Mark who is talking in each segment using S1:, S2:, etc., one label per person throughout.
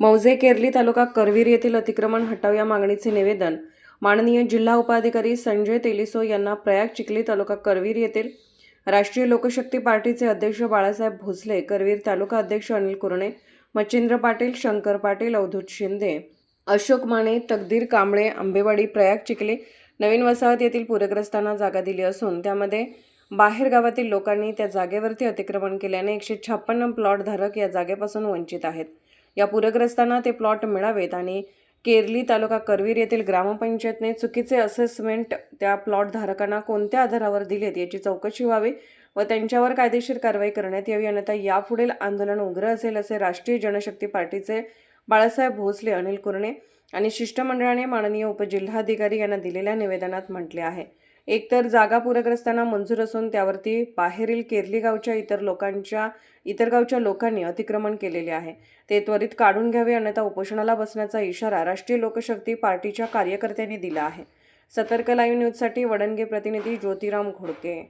S1: मौजे केरली तालुका करवीर येथील अतिक्रमण हटाव या मागणीचे निवेदन. माननीय जिल्हा उपाधिकारी संजय तेलिसो यांना प्रयाग चिखली तालुका करवीर येथील राष्ट्रीय लोकशक्ती पार्टीचे अध्यक्ष बाळासाहेब भोसले करवीर तालुका अध्यक्ष अनिल कुरणे मच्छिंद्र पाटील शंकर पाटील अवधूत शिंदे अशोक माने तकदीर कांबळे आंबेवाडी प्रयाग चिखली नवीन वसाहत येथील पूरग्रस्तांना जागा दिली असून त्यामध्ये बाहेर गावातील लोकांनी त्या जागेवरती अतिक्रमण केल्याने एकशे छप्पन्न प्लॉट धारक या जागेपासून वंचित आहेत. या पूरग्रस्तांना ते प्लॉट मिळावेत आणि केरली तालुका करवीर येथील ग्रामपंचायतने चुकीचे असेसमेंट त्या प्लॉट धारकांना कोणत्या आधारावर दिलेत याची चौकशी व्हावी व त्यांच्यावर कायदेशीर कारवाई करण्यात यावी अन्यथा यापुढील आंदोलन उग्र असेल असे राष्ट्रीय जनशक्ती पार्टीचे बाळासाहेब भोसले अनिल कुरणे आणि शिष्टमंडळाने माननीय उपजिल्हाधिकारी यांना दिलेल्या निवेदनात म्हटले आहे. एकतर जागा पूरग्रस्तांना मंजूर असून त्यावरती बाहेरील केरली गावच्या इतर लोकांच्या इतर गावच्या लोकांनी अतिक्रमण केलेले आहे. ते त्वरित काढून घ्यावे अन्यथा उपोषणाला बसण्याचा इशारा राष्ट्रीय लोकशक्ती पार्टीच्या कार्यकर्त्यांनी दिला आहे. सतर्क लाईव्ह न्यूजसाठी वडणगे प्रतिनिधी ज्योतिराम घोडके.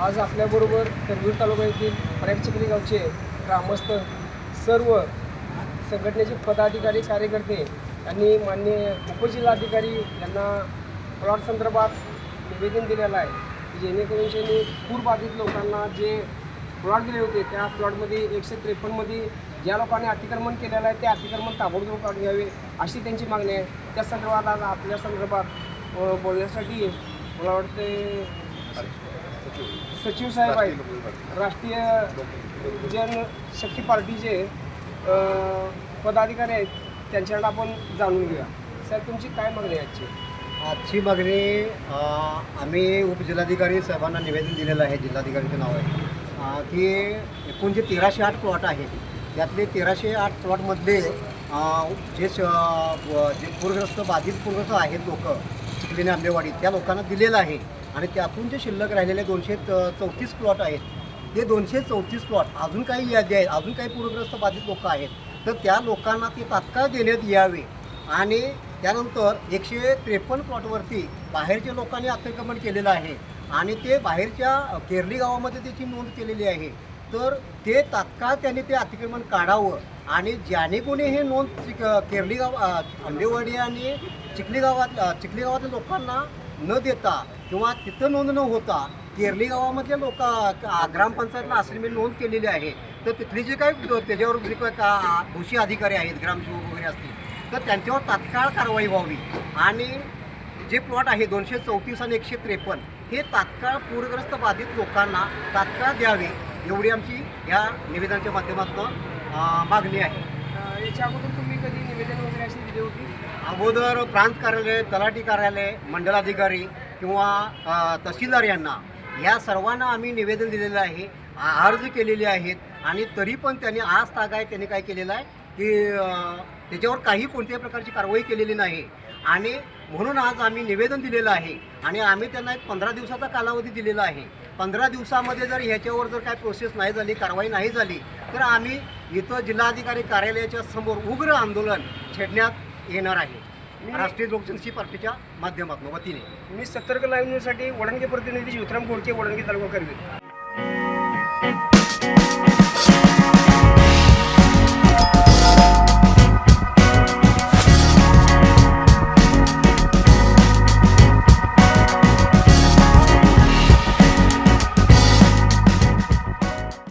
S2: आज आपल्याबरोबर करवीर तालुका येथील चिखली गावचे ग्रामस्थ सर्व संघटनेचे पदाधिकारी कार्यकर्ते आणि मान्य उपजिल्हाधिकारी यांना प्लॉट संदर्भात निवेदन दिलेलं आहे की जेणेकरून त्यांनी पूरबाधित लोकांना जे प्लॉट दिले होते त्या प्लॉटमध्ये एकशे त्रेपन्नमध्ये ज्या लोकांनी अतिक्रमण केलेलं आहे ते अतिक्रमण ताबडतोब काढून घ्यावे अशी त्यांची मागणी आहे. त्या संदर्भात आज आपल्या संदर्भात बोलण्यासाठी मला वाटते सचिव साहेब आहेत. राष्ट्रीय जनशक्ती पार्टीचे पदाधिकारी आहेत. त्यांच्याकडे आपण जाणून घेऊया. साहेब तुमची काय मागणी आहे आजची?
S3: आजची मागणी आम्ही उपजिल्हाधिकारी साहेबांना निवेदन दिलेलं आहे जिल्हाधिकारीचं नाव आहे. की एकूण जे तेराशे आठ प्लॉट आहेत. त्यातले तेराशे आठ प्लॉटमधले जे श- जे पूरग्रस्त बाधित पूरग्रस्त आहेत लोक चिखलीने आंबेवाडी त्या लोकांना दिलेलं आहे. आणि त्यातून जे शिल्लक राहिलेले दोनशे चौतीस प्लॉट आहेत. ते दोनशे चौतीस प्लॉट अजून काही यादी आहेत अजून काही पूरग्रस्त बाधित लोक आहेत. तर त्या लोकांना ते तात्काळ देण्यात यावे. आणि त्यानंतर एकशे त्रेपन्न प्लॉटवरती बाहेरच्या लोकांनी अतिक्रमण केलेलं आहे. आणि ते बाहेरच्या केरली गावामध्ये त्याची नोंद केलेली आहे. तर ते तात्काळ त्यांनी ते अतिक्रमण काढावं. आणि ज्याने कोणी हे नोंद चिक- केरली गाव आंबेवाडी आणि चिखली गावात चिखली गावातल्या लोकांना न देता किंवा तिथं नोंद न होता केरली गावामधल्या लोक ग्रामपंचायतला असेंब्ली नोंद केलेली आहे. तर तिथली जे काही त्याच्यावर जे काही का दोषी अधिकारी आहेत ग्रामसेवक वगैरे असतील तर त्यांच्यावर तात्काळ कारवाई व्हावी. आणि जे प्लॉट आहे दोनशे चौतीस आणि एकशे त्रेपन्न हे तात्काळ पूरग्रस्त बाधित लोकांना तात्काळ द्यावे एवढी आमची या निवेदनाच्या माध्यमातून मागणी आहे.
S2: याच्या अगोदर तुम्ही कधी निवेदन वगैरे अशी दिली होती?
S3: अगोदर प्रांत कार्यालय तलाठी कार्यालय मंडलाधिकारी किंवा तहसीलदार यांना या सर्वांना आम्ही निवेदन दिलेलं आहे अर्ज केलेले आहेत. आणि तरी पण त्यांनी आज तागाय त्यांनी काय केलेलं आहे की त्याच्यावर काही कोणत्याही प्रकारची कारवाई केलेली नाही. आणि म्हणून आज आम्ही निवेदन दिलेलं आहे. आणि आम्ही त्यांना एक पंधरा दिवसाचा कालावधी दिलेला आहे. पंधरा दिवसामध्ये जर ह्याच्यावर जर काय प्रोसेस नाही झाली कारवाई नाही झाली तर आम्ही इथं जिल्हाधिकारी कार्यालयाच्या समोर उग्र आंदोलन छेडण्यात येणार आहे. राष्ट्रीय लोकशक्ती पार्टीच्या माध्यमातून वतीने.
S2: मी सतर्क लाईव्ह न्यूजसाठी वडणगे प्रतिनिधी ज्योतिराम घोडके वडणगे तालुका करवीर